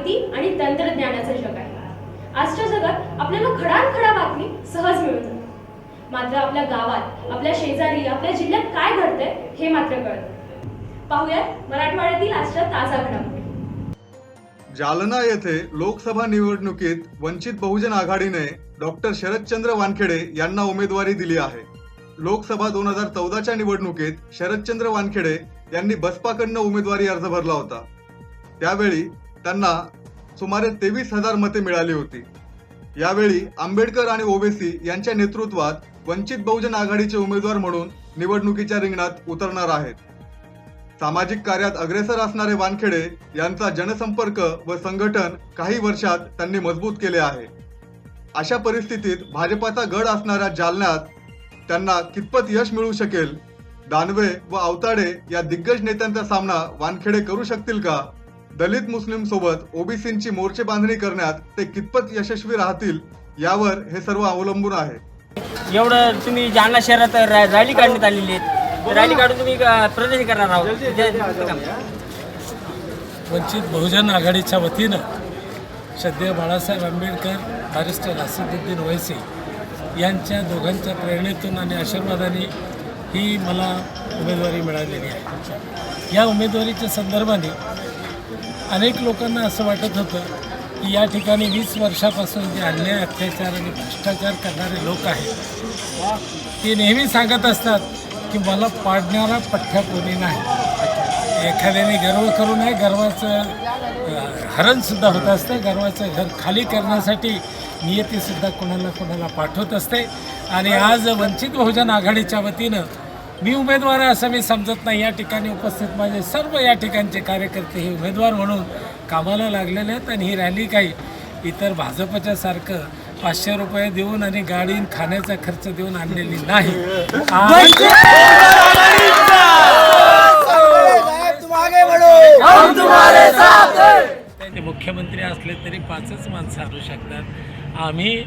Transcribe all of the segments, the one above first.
माहिती आणि तंत्रज्ञानाचं जग आहे. आजच्या जगात आपल्याला खडानखडा बातमी सहज मिळून जाते. मात्र आपल्या गावात आपल्या शेजारी आपल्या जिल्ह्यात काय घडतंय हे मात्र कळत पाहूयात मराठवाड्यातील आजच्या ताजा घडामोडी. जालना येथे लोकसभा निवडणुकीत वंचित बहुजन आघाडीने डॉक्टर शरदचंद्र वानखेडे यांना उमेदवारी दिली आहे. लोकसभा दोन हजार चौदाच्या निवडणुकीत शरदचंद्र वानखेडे यांनी बसपाकडनं उमेदवारी अर्ज भरला होता. त्यावेळी त्यांना सुमारे तेवीस हजार मते मिळाली होती. यावेळी आंबेडकर आणि ओवेसी यांच्या नेतृत्वात वंचित बहुजन आघाडीचे उमेदवार म्हणून निवडणुकीच्या रिंगणात उतरणार आहेत. सामाजिक कार्यात अग्रेसर असणारे वानखेडे यांचा जनसंपर्क व संघटन काही वर्षात त्यांनी मजबूत केले आहे. अशा परिस्थितीत भाजपाचा गड असणाऱ्या जालन्यात त्यांना कितपत यश मिळू शकेल? दानवे व आवताडे या दिग्गज नेत्यांचा सामना वानखेडे करू शकतील का? दलित मुस्लिम सोबत ओबीसींची मोर्चे बांधणी करण्यात ते कितपत यशस्वी राहतील यावर हे सर्व अवलंबून आहे. एवढं तुम्ही जालना शहरात रॅली काढण्यात आलेली आहे रॅली काढून तुम्ही प्रदर्शन करणार आहोत. वंचित बहुजन आघाडीच्या वतीनं श्रद्धेय बाळासाहेब आंबेडकर बॅरिस्टर असदुद्दीन ओवैसी यांच्या दोघांच्या प्रेरणेतून आणि आशीर्वादाने ही मला उमेदवारी मिळालेली आहे. या उमेदवारीच्या संदर्भाने अनेक लोकांना असं वाटत होतं की या ठिकाणी वीस वर्षापासून जे अन्याय अत्याचार आणि भ्रष्टाचार करणारे लोक आहेत ते नेहमी सांगत असतात की मला पाडणारा पठ्ठ्या कोणी नाही. एखाद्याने गर्व करू नये गर्वाचं हरणसुद्धा होत असतं गर्वाचं घर खाली करण्यासाठी नियतीसुद्धा कोणाला कोणाला पाठवत असते. आणि आज वंचित बहुजन आघाडीच्या वतीनं मी उमेदवार आहे असं मी समजत नाही. या ठिकाणी उपस्थित माझे सर्व या ठिकाणचे कार्यकर्ते हे उमेदवार म्हणून कामाला लागलेले आहेत आणि ही रॅली काही इतर भाजपच्या सारखं पाचशे रुपये देऊन आणि गाडी खाण्याचा खर्च देऊन आणलेली नाही. मुख्यमंत्री असले तरी पाचच माणसं आणू शकतात. आम्ही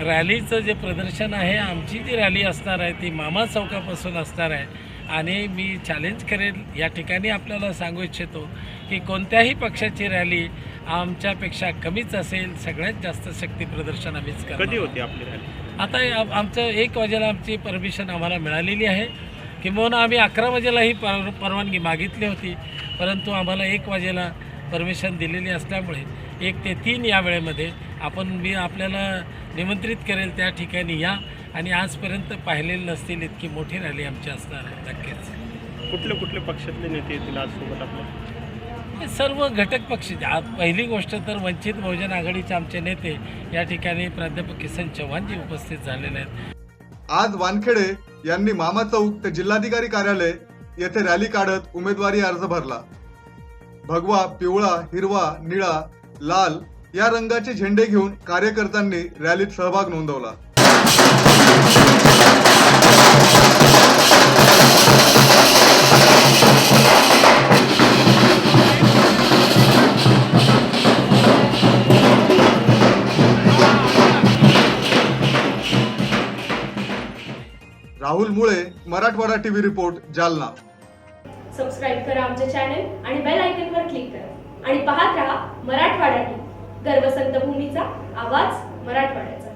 रॅलीचं जे प्रदर्शन आहे आमची जी रॅली असणार आहे ती मामा चौकापासून असणार आहे. आणि मी चॅलेंज करेल या ठिकाणी आपल्याला सांगू इच्छितो की कोणत्याही पक्षाची रॅली आमच्यापेक्षा कमीच असेल सगळ्यात जास्त शक्ती प्रदर्शन आम्हीच कधी होती आपली रॅली? आता हे आम- आमचं एक वाजेला आमची परमिशन आम्हाला मिळालेली आहे. किंबहुना आम्ही अकरा वाजेलाही पर परवानगी मागितली होती परंतु आम्हाला एक वाजेला परमिशन दिलेली असल्यामुळे एक ते तीन या वेळेमध्ये आपण मी आपल्याला निमंत्रित करेल त्या ठिकाणी या. आणि आजपर्यंत पाहिलेली नसतील इतकी मोठी रॅली आमची असणार आहे नक्कीच. कुठले कुठले पक्षातले नेते येतील आज सोबत आपल्या हे सर्व घटक पक्ष आज पहिली गोष्ट तर वंचित बहुजन आघाडीचे आमचे नेते या ठिकाणी प्राध्यापक किसन चव्हाणजी उपस्थित झालेले आहेत. आज वानखेडे यांनी मामा चौक ते जिल्हाधिकारी कार्यालय येथे रॅली काढत उमेदवारी अर्ज भरला. भगवा पिवळा हिरवा निळा लाल या रंगाचे झेंडे घेऊन कार्यकर्त्यांनी रॅलीत सहभाग नोंदवला. Rahul Mule Marathwada TV report Jalna. Subscribe करा आमचे चॅनल आणि बेल आयकॉनवर क्लिक करा. आणि पाहत राहा मराठवाड्याने. गर्वसंत भूमीचा आवाज मराठवाड्याचा.